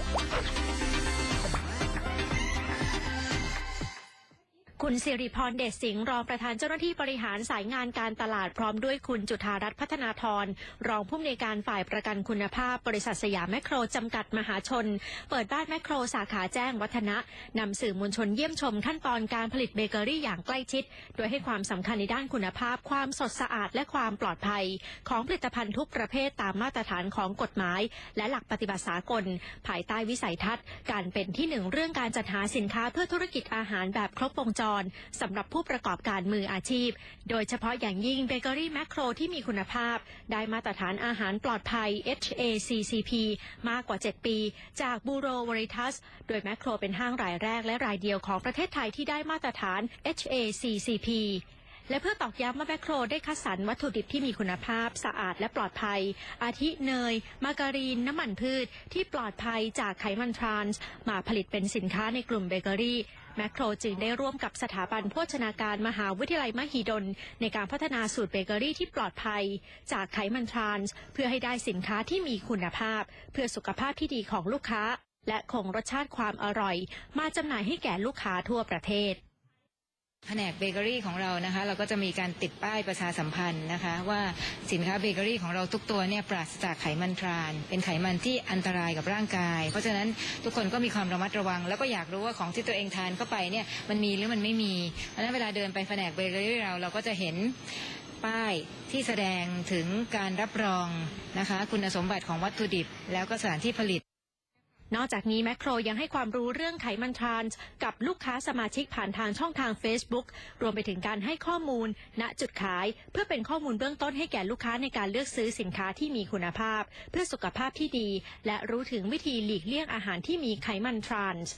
あ! คุณสิริพรเดชสิงห์รองประธานเจ้าหน้าที่บริหารสายงานการตลาดพร้อมด้วยคุณจุธารัตน์พัฒนาธรรองผู้อำนวยการฝ่ายประกันคุณภาพ บริษัทสยามแมคโครจำกัดมหาชน เปิดบ้านแมคโครสาขาแจ้งวัฒนะนำสื่อมวลชนเยี่ยมชมขั้นตอนการผลิตเบเกอรี่อย่างใกล้ชิด โดยให้ความสำคัญในด้านคุณภาพ ความสดสะอาดและความปลอดภัย ของผลิตภัณฑ์ทุกประเภทตามมาตรฐานของกฎหมาย และหลักปฏิบัติสากล ภายใต้วิสัยทัศน์ การเป็นที่หนึ่งเรื่องการจัดหาสินค้าเพื่อธุรกิจอาหารแบบครบวงจรสำหรับผู้ประกอบการมืออาชีพ โดยเฉพาะอย่างยิ่งเบเกอรี่แมคโครที่มีคุณภาพ ได้มาตรฐานอาหารปลอดภัย HACCP มากกว่า 7 ปี จากบูโรวริทัสโดยแมคโครเป็นห้างรายแรกและรายเดียวของประเทศไทยที่ได้มาตรฐาน HACCP และเพื่อตอกย้ำว่าแมคโครได้คัดสรรวัตถุดิบที่มีคุณภาพสะอาดและปลอดภัย อาทิเนย มาการีน น้ำมันพืช ที่ปลอดภัยจากไขมันทรานส์ มาผลิตเป็นสินค้าในกลุ่มเบเกอรี่แมคโครจึงได้ร่วมกับสถาบันโภชนาการมหาวิทยาลัยมหิดล ในการพัฒนาสูตรเบเกอรี่ที่ปลอดภัย จากไขมันทรานส์เพื่อให้ได้สินค้าที่มีคุณภาพ เพื่อสุขภาพที่ดีของลูกค้า และคงรสชาติความอร่อย มาจำหน่ายให้แก่ลูกค้าทั่วประเทศ แผนกเบเกอรี่ของเรานะคะ เราก็จะมีการติดป้ายประชาสัมพันธ์นะคะ ว่าสินค้าเบเกอรี่ของเราทุกตัวเนี่ยปราศจากไขมันทราน เป็นไขมันที่อันตรายกับร่างกาย เพราะฉะนั้นทุกคนก็มีความระมัดระวัง แล้วก็อยากรู้ว่าของที่ตัวเองทานเข้าไปเนี่ยมันมีหรือมันไม่มี เพราะฉะนั้นเวลาเดินไปแผนกเบเกอรี่เราเราก็จะเห็นป้ายที่แสดงถึงการรับรองนะคะ คุณสมบัติของวัตถุดิบ แล้วก็สถานที่ผลิต นอกจากนี้แมคโครยังให้ความรู้เรื่องไขมันทรานส์กับลูกค้าสมาชิกผ่านทางช่องทาง Facebook รวมไปถึงการให้ข้อมูล ณจุดขาย เพื่อเป็นข้อมูลเบื้องต้นให้แก่ลูกค้าในการเลือกซื้อสินค้าที่มีคุณภาพ เพื่อสุขภาพที่ดี และรู้ถึงวิธีหลีกเลี่ยงอาหารที่มีไขมันทรานส์